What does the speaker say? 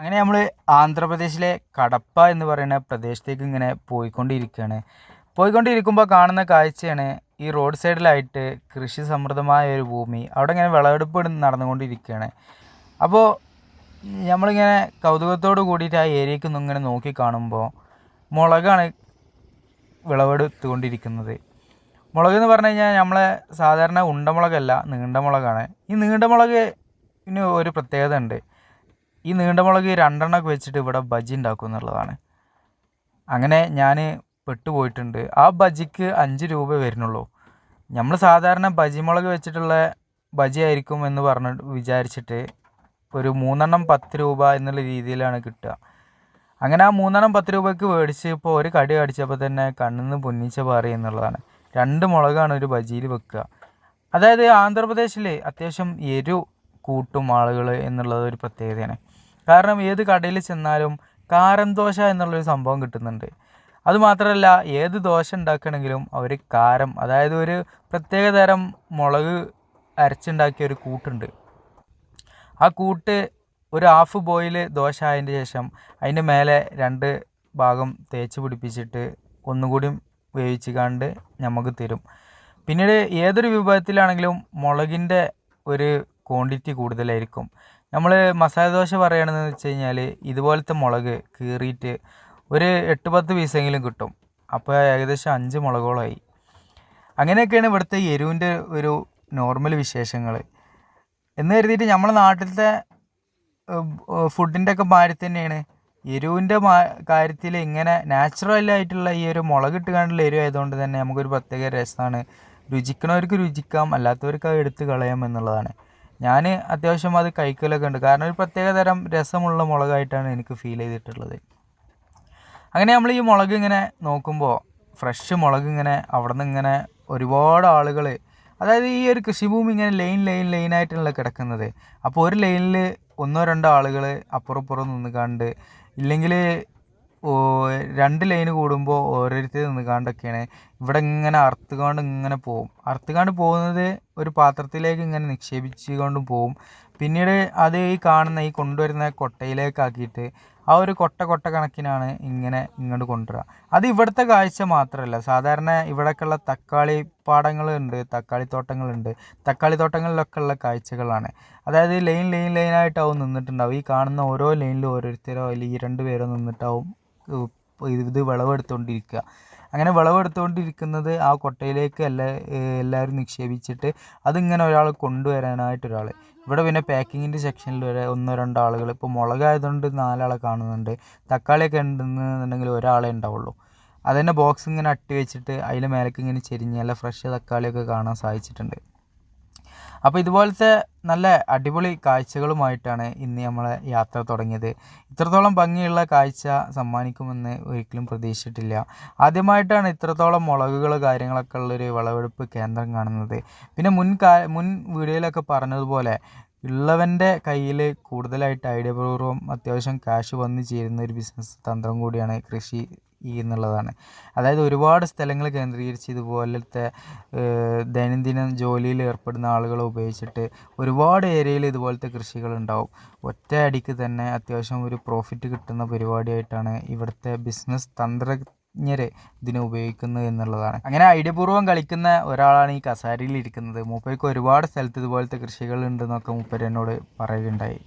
അങ്ങനെ നമ്മൾ ആന്ധ്രാപ്രദേശിലെ കടപ്പ എന്ന് പറയുന്ന പ്രദേശത്തേക്ക് ഇങ്ങനെ പോയിക്കൊണ്ടിരിക്കുകയാണ് പോയിക്കൊണ്ടിരിക്കുമ്പോൾ കാണുന്ന കാഴ്ചയാണ് ഈ റോഡ് സൈഡിലായിട്ട് കൃഷി സമൃദ്ധമായ ഒരു ഭൂമി. അവിടെ ഇങ്ങനെ വിളവെടുപ്പ് നടന്നുകൊണ്ടിരിക്കുകയാണ് അപ്പോൾ നമ്മളിങ്ങനെ കൗതുകത്തോട് കൂടിയിട്ട് ആ ഏരിയക്ക് ഒന്ന് ഇങ്ങനെ നോക്കി കാണുമ്പോൾ മുളകാണ് വിളവെടുത്തുകൊണ്ടിരിക്കുന്നത്. മുളക് എന്ന് പറഞ്ഞു കഴിഞ്ഞാൽ നമ്മളെ സാധാരണ ഉണ്ടമുളകല്ല നീണ്ട മുളകാണ്. ഈ നീണ്ട മുളകിന് ഒരു പ്രത്യേകത ഉണ്ട്. ഈ നീണ്ട മുളക് രണ്ടെണ്ണമൊക്കെ വെച്ചിട്ട് ഇവിടെ ബജി ഉണ്ടാക്കും എന്നുള്ളതാണ്. അങ്ങനെ ഞാൻ പെട്ടുപോയിട്ടുണ്ട്. ആ ബജിക്ക് അഞ്ച് രൂപ വരുന്നുള്ളൂ. നമ്മൾ സാധാരണ ബജി മുളക് വെച്ചിട്ടുള്ള ബജി ആയിരിക്കും എന്ന് പറഞ്ഞ് വിചാരിച്ചിട്ട് ഒരു മൂന്നെണ്ണം പത്ത് രൂപ എന്നുള്ള രീതിയിലാണ് കിട്ടുക. അങ്ങനെ ആ മൂന്നെണ്ണം പത്ത് രൂപയ്ക്ക് മേടിച്ച് ഇപ്പോൾ ഒരു കടി കടിച്ചപ്പോൾ തന്നെ കണ്ണിൽ നിന്ന് പൊന്നിച്ച പാറി എന്നുള്ളതാണ്. രണ്ട് മുളകാണ് ഒരു ബജിയിൽ വെക്കുക. അതായത് ആന്ധ്രാപ്രദേശിൽ അത്യാവശ്യം എരു കൂട്ടും ആളുകൾ എന്നുള്ളത് ഒരു പ്രത്യേകതയാണ്. കാരണം ഏത് കടയിൽ ചെന്നാലും കാരം ദോശ എന്നുള്ളൊരു സംഭവം കിട്ടുന്നുണ്ട്. അതുമാത്രമല്ല ഏത് ദോശ ഉണ്ടാക്കണമെങ്കിലും അവർ കാരം അതായത് ഒരു പ്രത്യേക തരം മുളക് അരച്ചുണ്ടാക്കിയ ഒരു കൂട്ടുണ്ട്. ആ കൂട്ട് ഒരു ഹാഫ് ബോയിൽ ദോശ ആയതിന്റെ ശേഷം അതിന്റെ മേലെ രണ്ട് ഭാഗം തേച്ച് പിടിപ്പിച്ചിട്ട് ഒന്നുകൂടി വേവിച്ച് കണ്ട് നമുക്ക് തരും. പിന്നീട് ഏതൊരു വിഭവത്തിലാണെങ്കിലും മുളകിന്റെ ഒരു ക്വാണ്ടിറ്റി കൂടുതലായിരിക്കും. നമ്മൾ മസാല ദോശ പറയുകയാണെന്ന് വെച്ച് കഴിഞ്ഞാൽ ഇതുപോലത്തെ മുളക് കീറിയിട്ട് ഒരു എട്ട് പത്ത് പീസെങ്കിലും കിട്ടും. അപ്പോൾ ഏകദേശം അഞ്ച് മുളകോളമായി അങ്ങനെയൊക്കെയാണ് ഇവിടുത്തെ എരുവിന്റെ ഒരു നോർമൽ വിശേഷങ്ങൾ എന്ന് കരുതിയിട്ട് നമ്മളെ നാട്ടിലത്തെ ഫുഡിന്റെ ഒക്കെ മാതിരി തന്നെയാണ്. എരുവിന്റെ മാ കാര്യത്തിൽ ഇങ്ങനെ നാച്ചുറലായിട്ടുള്ള ഈ ഒരു മുളകിട്ട് കണ്ടുള്ള എരിവ് ആയതുകൊണ്ട് തന്നെ നമുക്കൊരു പ്രത്യേക രസമാണ് രുചിക്കണവർക്ക് രുചിക്കാം അല്ലാത്തവർക്ക് അത് എടുത്ത് കളയാം എന്നുള്ളതാണ്. ഞാൻ അത്യാവശ്യം അത് കഴിക്കലൊക്കെ ഉണ്ട്. കാരണം ഒരു പ്രത്യേക തരം രസമുള്ള മുളകായിട്ടാണ് എനിക്ക് ഫീൽ ചെയ്തിട്ടുള്ളത്. അങ്ങനെ നമ്മൾ ഈ മുളക് ഇങ്ങനെ നോക്കുമ്പോൾ ഫ്രഷ് മുളക് ഇങ്ങനെ അവിടെ നിന്ന് ഇങ്ങനെ ഒരുപാട് ആളുകൾ അതായത് ഈ ഒരു കൃഷിഭൂമി ഇങ്ങനെ ലൈൻ ലൈൻ ലൈൻ ആയിട്ടുള്ള കിടക്കുന്നത്. അപ്പോൾ ഒരു ലൈനിൽ ഒന്നോ രണ്ടോ ആളുകൾ അപ്പുറപ്പുറം നിന്ന് കണ്ട് ഇല്ലെങ്കിൽ രണ്ട് ലൈന് കൂടുമ്പോൾ ഓരോരുത്തർ നിന്ന് കണ്ടൊക്കെയാണ് ഇവിടെ ഇങ്ങനെ അറുത്തുകൊണ്ട് ഇങ്ങനെ പോകും അറുത്തുകൊണ്ട് പോകുന്നത് ഒരു പാത്രത്തിലേക്ക് ഇങ്ങനെ നിക്ഷേപിച്ചുകൊണ്ടും പോകും പിന്നീട് അത് ഈ കാണുന്ന ഈ കൊണ്ടുവരുന്ന കൊട്ടയിലേക്കാക്കിയിട്ട് ആ ഒരു കൊട്ട കൊട്ട കണക്കിനാണ് ഇങ്ങനെ ഇങ്ങോട്ട് കൊണ്ടുവരിക അത് ഇവിടുത്തെ കാഴ്ച മാത്രമല്ല. സാധാരണ ഇവിടെയൊക്കെയുള്ള തക്കാളി പാടങ്ങളുണ്ട് തക്കാളി തോട്ടങ്ങളുണ്ട്. തക്കാളി തോട്ടങ്ങളിലൊക്കെ ഉള്ള കാഴ്ചകളാണ്. അതായത് ലൈൻ ലൈൻ ലൈനായിട്ടാവും നിന്നിട്ടുണ്ടാവും. ഈ കാണുന്ന ഓരോ ലൈനിലും ഓരോരുത്തരോ അല്ലെങ്കിൽ ഈ രണ്ട് പേരോ നിന്നിട്ടാവും ഇത് വിളവെടുത്തുകൊണ്ടിരിക്കുക അങ്ങനെ വിളവെടുത്തുകൊണ്ടിരിക്കുന്നത് ആ കൊട്ടയിലേക്ക് എല്ലാ എല്ലാവരും നിക്ഷേപിച്ചിട്ട് അതിങ്ങനെ ഒരാൾ കൊണ്ടുവരാനായിട്ട് ഒരാൾ ഇവിടെ പിന്നെ പാക്കിങ്ങിന്റെ സെക്ഷനിൽ വരെ ഒന്നോ രണ്ടോ ആളുകൾ. ഇപ്പോൾ മുളകായതുകൊണ്ട് നാലാളെ കാണുന്നുണ്ട്. തക്കാളിയൊക്കെ ഉണ്ടെന്നുണ്ടെങ്കിൽ ഒരാളെ ഉണ്ടാവുള്ളൂ. അതന്നെ ബോക്സ് ഇങ്ങനെ അട്ടി വെച്ചിട്ട് അതിൽ മേലേക്ക് ഇങ്ങനെ ചെരിഞ്ഞ് നല്ല ഫ്രഷ് തക്കാളിയൊക്കെ കാണാൻ സാധിച്ചിട്ടുണ്ട്. അപ്പോൾ ഇതുപോലത്തെ നല്ല അടിപൊളി കാഴ്ചകളുമായിട്ടാണ് ഇന്ന് നമ്മളെ യാത്ര തുടങ്ങിയത്. ഇത്രത്തോളം ഭംഗിയുള്ള കാഴ്ച സമ്മാനിക്കുമെന്ന് ഒരിക്കലും പ്രതീക്ഷിച്ചിട്ടില്ല. ആദ്യമായിട്ടാണ് ഇത്രത്തോളം മുളകുകൾ കാര്യങ്ങളൊക്കെ ഉള്ളൊരു വിളവെടുപ്പ് കേന്ദ്രം കാണുന്നത്. പിന്നെ മുൻ കാ മുൻ വീഡിയോയിലൊക്കെ പറഞ്ഞതുപോലെ ഉള്ളവന്റെ കയ്യിൽ കൂടുതലായിട്ട് ഐഡിയപൂർവം അത്യാവശ്യം കാശ് വന്നു ചേരുന്ന ഒരു ബിസിനസ് തന്ത്രം കൂടിയാണ് കൃഷി ഈ എന്നുള്ളതാണ്. അതായത് ഒരുപാട് സ്ഥലങ്ങൾ കേന്ദ്രീകരിച്ച് ഇതുപോലത്തെ ദൈനംദിനം ജോലിയിൽ ഏർപ്പെടുന്ന ആളുകളെ ഉപയോഗിച്ചിട്ട് ഒരുപാട് ഏരിയയിൽ ഇതുപോലത്തെ കൃഷികളുണ്ടാവും. ഒറ്റ അടിക്ക് തന്നെ അത്യാവശ്യം ഒരു പ്രോഫിറ്റ് കിട്ടുന്ന പരിപാടിയായിട്ടാണ് ഇവിടുത്തെ ബിസിനസ് തന്ത്രജ്ഞരെ ഇതിനെ ഉപയോഗിക്കുന്നത് എന്നുള്ളതാണ്. അങ്ങനെ ഐഡിയപൂർവം കളിക്കുന്ന ഒരാളാണ് ഈ കസാരയിൽ ഇരിക്കുന്നത്. മൂപ്പർക്ക് ഒരുപാട് സ്ഥലത്ത് ഇതുപോലത്തെ കൃഷികൾ ഉണ്ടെന്നൊക്കെ മൂപ്പർ എന്നോട് പറയുകയുണ്ടായി.